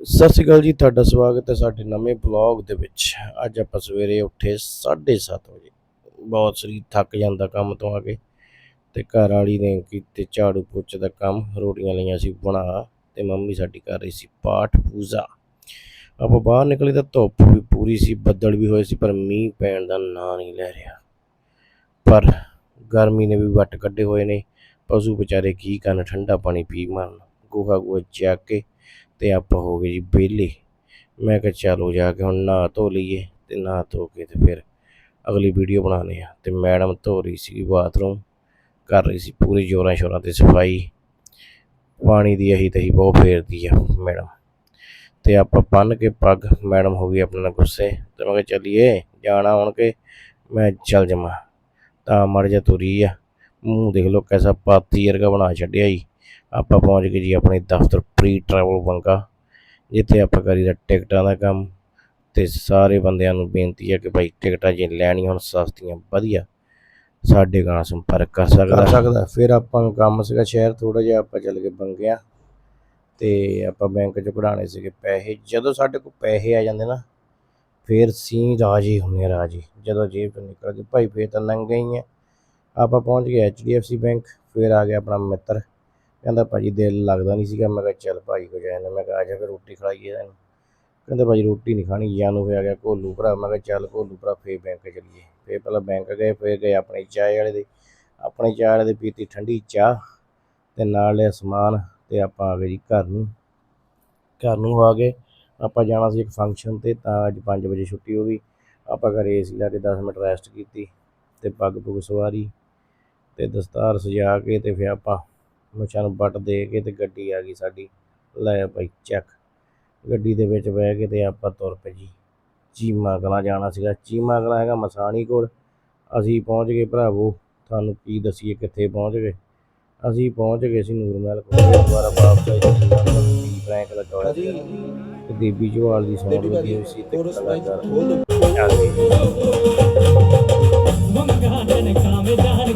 ਸਤਿ ਸ਼੍ਰੀ ਅਕਾਲ ਜੀ, ਤੁਹਾਡਾ ਸਵਾਗਤ ਹੈ ਸਾਡੇ ਨਵੇਂ ਬਲੌਗ ਦੇ ਵਿੱਚ। ਅੱਜ ਆਪਾਂ ਸਵੇਰੇ ਉੱਠੇ 7:30 ਵਜੇ। ਬਹੁਤ ਸਰੀਰ ਥੱਕ ਜਾਂਦਾ ਕੰਮ ਤੋਂ ਆ ਕੇ ਤੇ ਘਰ ਵਾਲੀ ਨੇ ਕੀਤੇ ਝਾੜੂ ਪੋਚੇ ਦਾ ਕੰਮ, ਰੋਟੀਆਂ ਲਈਆਂ ਸੀ ਬਣਾ ਤੇ ਮੰਮੀ ਸਾਡੀ ਕਰ ਰਹੀ ਸੀ ਪਾਠ ਪੂਜਾ। ਆਪਾਂ ਬਾਹਰ ਨਿਕਲੇ ਤਾਂ ਧੁੱਪ ਵੀ ਪੂਰੀ ਸੀ, ਬੱਦਲ ਵੀ ਹੋਏ ਸੀ, ਪਰ ਮੀਂਹ ਪੈਣ ਦਾ ਨਾਂ ਨਹੀਂ ਲੈ ਰਿਹਾ। ਪਰ ਗਰਮੀ ਨੇ ਵੀ ਵੱਟ ਕੱਢੇ ਹੋਏ ਨੇ। ਪਸ਼ੂ ਵਿਚਾਰੇ ਕੀ ਕਰਨ, ਠੰਡਾ ਪਾਣੀ ਪੀ ਮਰਨ। ਗੋਹਾ ਗੋਹਾ ਚੱਕ ਕੇ ਤੇ ਆਪਾਂ ਹੋ ਗਏ ਜੀ ਵਿਹਲੇ ਮੈਂ ਕਿਹਾ ਚਲੋ ਜਾ ਕੇ ਹੁਣ ਨਹਾ ਧੋ ਲਈਏ ਤੇ ਨਹਾ ਧੋ ਕੇ ਤੇ ਫਿਰ ਅਗਲੀ ਵੀਡੀਓ ਬਣਾਉਂਦੇ ਆ। ਤੇ ਮੈਡਮ ਧੋ ਰਹੀ ਸੀ ਬਾਥਰੂਮ, ਕਰ ਰਹੀ ਸੀ ਪੂਰੀ ਜੋਰਾਂ ਸ਼ੋਰਾਂ ਤੇ ਸਫ਼ਾਈ। ਪਾਣੀ ਦੀ ਅਹੀ ਤਹੀ ਬਹੁਤ ਫੇਰਦੀ ਆ ਮੈਡਮ। ਤੇ ਆਪਾਂ ਪੰਨ ਕੇ ਪੱਗ, ਮੈਡਮ ਹੋ ਗਈ ਆਪਣੇ ਨਾਲ ਗੁੱਸੇ। ਤੇ ਮੈਂ ਕਿਹਾ ਚੱਲੀਏ, ਜਾਣਾ ਹੁਣ ਕੇ ਮੈਂ ਚੱਲ ਜਾਵਾਂ ਤਾਂ ਮੜ ਜਾ ਤੁਰੀ ਆ। ਮੂੰਹ ਦੇਖ ਲਓ ਕੈਸਾ ਪਾਤੀ ਵਰਗਾ ਬਣਾ ਛੱਡਿਆ ਜੀ ਆਪਾਂ ਪਹੁੰਚ ਗਏ ਜੀ ਆਪਣੇ ਦਫ਼ਤਰ ਪ੍ਰੀ ਟਰੈਵਲ ਬੰਗਾ ਜਿੱਥੇ ਆਪਾਂ ਕਰੀਦਾ ਟਿਕਟਾਂ ਦਾ ਕੰਮ ਤੇ ਸਾਰੇ ਬੰਦਿਆਂ ਨੂੰ ਬੇਨਤੀ ਹੈ ਕਿ ਭਾਈ ਟਿਕਟਾਂ ਜੇ ਲੈਣੀ ਹੁਣ ਸਸਤੀਆਂ, ਵਧੀਆ ਸਾਡੇ ਨਾਲ ਸੰਪਰਕ ਕਰ ਸਕਦਾ। ਸਕਦਾ। ਫਿਰ ਆਪਾਂ ਨੂੰ ਕੰਮ ਸੀਗਾ ਸ਼ਹਿਰ ਥੋੜਾ ਜਿਹਾ ਆਪਾਂ ਚੱਲ ਗਏ ਬੰਗਿਆ ਤੇ ਆਪਾਂ ਬੈਂਕ 'ਚ ਕਢਾਣੇ ਸੀਗੇ ਪੈਸੇ। ਜਦੋਂ ਸਾਡੇ ਕੋਲ ਪੈਸੇ ਆ ਜਾਂਦੇ ਨਾ, ਫਿਰ ਸੀ ਰਾਜੀ ਹੁੰਨੇ ਰਾਜੀ। ਜਦੋਂ ਜੇਬ ਤੋਂ ਨਿਕਲ ਗਏ, ਭਾਈ ਫੇਰ ਤਾਂ ਨੰਗੇ ਹੀ ਹੈ ਆਪਾਂ ਪਹੁੰਚ ਗਏ HDFC ਬੈਂਕ, ਫਿਰ ਆ ਗਿਆ ਆਪਣਾ ਮਿੱਤਰ। ਕਹਿੰਦਾ ਭਾਜੀ ਦਿਲ ਲੱਗਦਾ ਨਹੀਂ ਸੀਗਾ। ਮੈਂ ਕਿਹਾ ਚੱਲ ਭਾਈ ਕੋ ਜਾਣਾ ਮੈਂ ਕਿਹਾ ਆ ਜਾ ਕੇ ਰੋਟੀ ਖਲਾਈਏ ਇਹਨੂੰ ਕਹਿੰਦਾ ਭਾਜੀ ਰੋਟੀ ਨਹੀਂ ਖਾਣੀ। ਜਾਨੂ ਹੋਇਆ ਗਿਆ ਕੋਲੂ ਭਰਾ। ਮੈਂ ਕਿਹਾ ਚੱਲ ਕੋਲੂ ਭਰਾ ਫੇਰ ਬੈਂਕ ਚਲੀਏ। ਫੇਰ ਪਹਿਲਾਂ ਬੈਂਕ ਗਏ, ਫੇਰ ਗਏ ਆਪਣੇ ਚਾਹ ਵਾਲੇ ਦੇ। ਆਪਣੇ ਚਾਹ ਵਾਲੇ ਦੇ ਪੀਤੀ ਠੰਡੀ ਚਾਹ ਤੇ ਨਾਲ ਲਿਆ ਸਮਾਨ ਤੇ ਆਪਾਂ ਆ ਗਏ ਜੀ ਘਰ ਨੂੰ। ਘਰ ਨੂੰ ਆ ਗਏ। ਆਪਾਂ ਜਾਣਾ ਸੀ ਇੱਕ ਫੰਕਸ਼ਨ ਤੇ ਤਾਂ ਅੱਜ 5 ਵਜੇ ਛੁੱਟੀ ਹੋ ਗਈ। ਆਪਾਂ ਘਰੇ ਏਸੀ ਲਾ ਕੇ 10 ਮਿੰਟ ਰੈਸਟ ਕੀਤੀ ਤੇ ਪੱਗ ਪੁੱਗ ਸਵਾਰੀ ਤੇ ਦਸਤਾਰ ਸਜਾ ਕੇ ਤੇ ਫਿਰ ਆਪਾਂ ਮੁੱਛਾਂ ਨੂੰ ਬੱਟ ਦੇ ਕੇ ਤੇ ਗੱਡੀ ਆ ਗਈ ਸਾਡੀ। ਲੈ ਭਾਈ ਚੱਕ। ਗੱਡੀ ਦੇ ਵਿੱਚ ਬਹਿ ਕੇ ਤੇ ਆਪਾਂ ਤੁਰ ਪਏ ਜੀ। ਚੀਮਾ ਕਲਾਂ ਜਾਣਾ ਸੀਗਾ। ਚੀਮਾ ਕਲਾਂ ਹੈਗਾ ਮਸਾਣੀ ਕੋਲ। ਅਸੀਂ ਪਹੁੰਚ ਗਏ ਭਰਾਵੋ। ਤੁਹਾਨੂੰ ਕੀ ਦਸੀਏ ਕਿੱਥੇ ਪਹੁੰਚ ਗਏ? ਅਸੀਂ ਪਹੁੰਚ ਗਏ ਸੀ ਨੂਰ ਮਹਿਲ ਕੋਲ। ਦੁਬਾਰਾ ਵਾਪਸ ਆਏ ਸੀ ਦੀ ਬੈਂਕ ਲੱਗਾ ਹੋਇਆ ਸੀ ਤੇ ਦੇਵੀ ਜਵਾਲ ਦੀ ਸੌਂਗ ਲੱਗੀ ਹੋਈ ਸੀ ਤੇ ਕਲਾਕਾਰ ਆ ਗਏ ਮੰਗਾ ਜਨਕਾਂ ਮੇ ਜਾਣ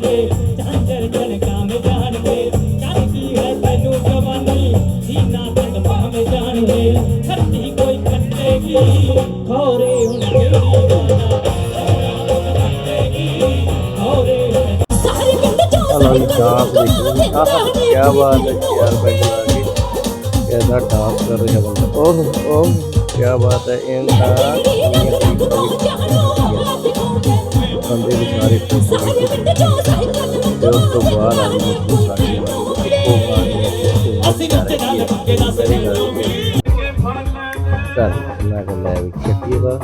ਹੋਰੇ ਹੁਣ ਕਿਹੜੀ ਵਾਲਾ ਡਾਂਸ ਦੇਖੋ ਆਹ ਕੀ ਬਾਤ ਹੈ ਯਾਰ ਬੰਦੇ ਇਹਦਾ ਡਾਂਸ ਕਰ ਰਿਹਾ ਬੰਦਾ। ਓਹ ਓਹ ਕੀ ਬਾਤ ਹੈ ਇਹਦਾ ਬੰਦੇ ਵਿਚਾਰੇ ਤੇ ਉਸ ਤੋਂ ਬਾਅਦ ਆਉਂਦੇ ਸਾਰੇ ਮੈਂ ਕਰ ਲੈ ਵੀ। ਚੱਕੀ ਦਾ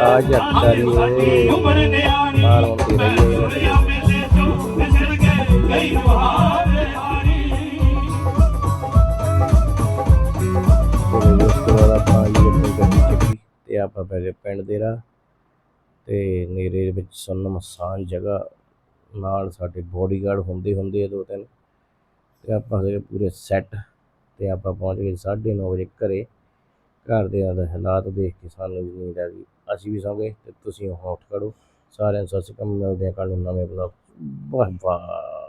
ਆ ਜਾ ਕਰੀਏ ਮਾਰ ਹੁੰਦੀ ਰਹੀ ਹੈ। ਤੇ ਉਸ ਤੋਂ ਬਾਅਦ ਆਪਾਂ ਆਪਣੀ ਗੱਡੀ ਚੱਕੀ। ਤੇ ਆਪਾਂ ਪੈ ਗਏ ਪਿੰਡ ਦੇ ਰਾਹ। ਤੇ ਨੇਰੇ ਵਿੱਚ ਸੁੰਨਮਸਾਨ ਜਗ੍ਹਾ। ਨਾਲ ਸਾਡੇ ਬੋਡੀਗਾਰਡ ਹੁੰਦੇ ਹੁੰਦੇ ਆ ਦੋ ਤਿੰਨ। ਤੇ ਆਪਾਂ ਸੀਗੇ ਪੂਰੇ ਸੈੱਟ ਤੇ ਆਪਾਂ ਪਹੁੰਚ ਗਏ 9:30 ਵਜੇ ਘਰੇ। ਘਰ ਦੇ ਹਾਲਾਤ ਦੇਖ ਕੇ ਸਾਨੂੰ ਵੀ ਨੀਂਦ ਆ ਗਈ ਅਸੀਂ ਵੀ ਸੌਂ ਗਏ ਤੇ ਤੁਸੀਂ ਉੱਠ ਖੜੋ। ਸਾਰਿਆਂ ਨੂੰ ਸਤਿ ਸ਼੍ਰੀ ਅਕਾਲ, ਮਿਲਦੇ ਹਾਂ ਕੱਲ੍ਹ ਨੂੰ ਨਵੇਂ ਬਲੌਗ ਵਾਹ ਵਾਹ